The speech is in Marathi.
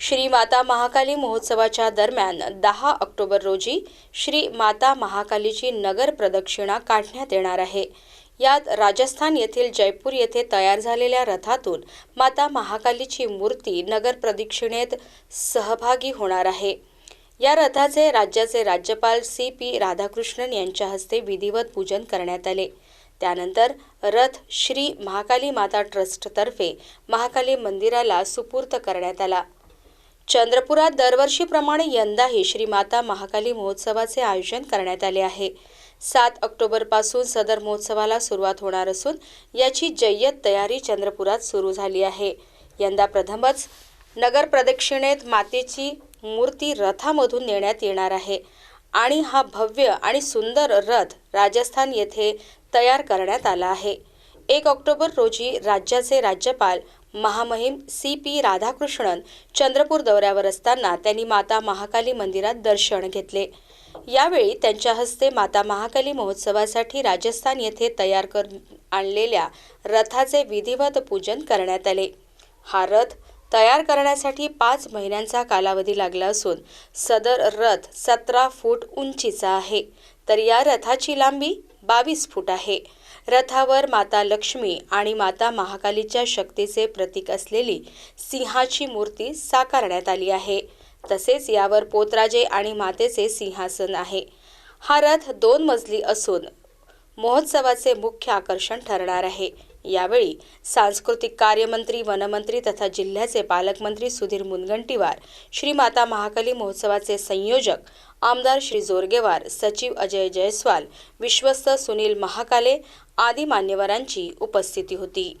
श्री माता महाकाली महोत्सवाच्या दरम्यान दहा ऑक्टोबर रोजी श्री माता महाकालीची नगर प्रदक्षिणा काढण्यात येणार आहे. यात राजस्थान येथील जयपूर येथे तयार झालेल्या रथातून माता महाकालीची मूर्ती नगर प्रदक्षिणेत सहभागी होणार आहे. या रथाचे राज्याचे राज्यपाल सी पी राधाकृष्णन यांच्या हस्ते विधिवत पूजन करण्यात आले. त्यानंतर रथ श्री महाकाली माता ट्रस्टतर्फे महाकाली मंदिराला सुपूर्त करण्यात आला. चंद्रपुरात दरवर्षीप्रमाणे यंदाही श्री माता महाकाली महोत्सवाचे आयोजन करण्यात आले आहे. सात ऑक्टोबरपासून सदर महोत्सवाला सुरुवात होणार असून याची जय्यत तयारी चंद्रपुरात सुरू झाली आहे. यंदा प्रथमच नगर प्रदक्षिणेत मातेची मूर्ती रथामधून नेण्यात येणार आहे आणि हा भव्य आणि सुंदर रथ राजस्थान येथे तयार करण्यात आला आहे. एक ऑक्टोबर रोजी राज्याचे राज्यपाल महामहिम सी पी राधाकृष्णन चंद्रपूर दौऱ्यावर असताना त्यांनी माता महाकाली मंदिरात दर्शन घेतले. यावेळी त्यांच्या हस्ते माता महाकाली महोत्सवासाठी राजस्थान येथे तयार कर आणलेल्या रथाचे विधिवत पूजन करण्यात आले. हा रथ तयार करण्यासाठी पाच महिन्यांचा कालावधी लागला असून सदर रथ सतरा फूट उंचीचा आहे. तर या रथाची लांबी बावीस फूट आहे. रथावर माता लक्ष्मी आणि माता महाकालीच्या शक्तीचे प्रतीक असलेली सिंहाची मूर्ती साकारण्यात आली आहे. तसेच यावर पोतराजे आणि मातेचे सिंहासन आहे. हा रथ दोन मजली असून महोत्सवाचे मुख्य आकर्षण ठरणार आहे. यावेळी सांस्कृतिक कार्यमंत्री वनमंत्री तथा जिल्ह्याचे पालकमंत्री सुधीर मुनगंटीवार श्री माता महाकाली महोत्सवाचे संयोजक आमदार श्री जोरगेवार सचिव अजय जयस्वाल विश्वस्त सुनील महाकाले आदी मान्यवरांची उपस्थिती होती.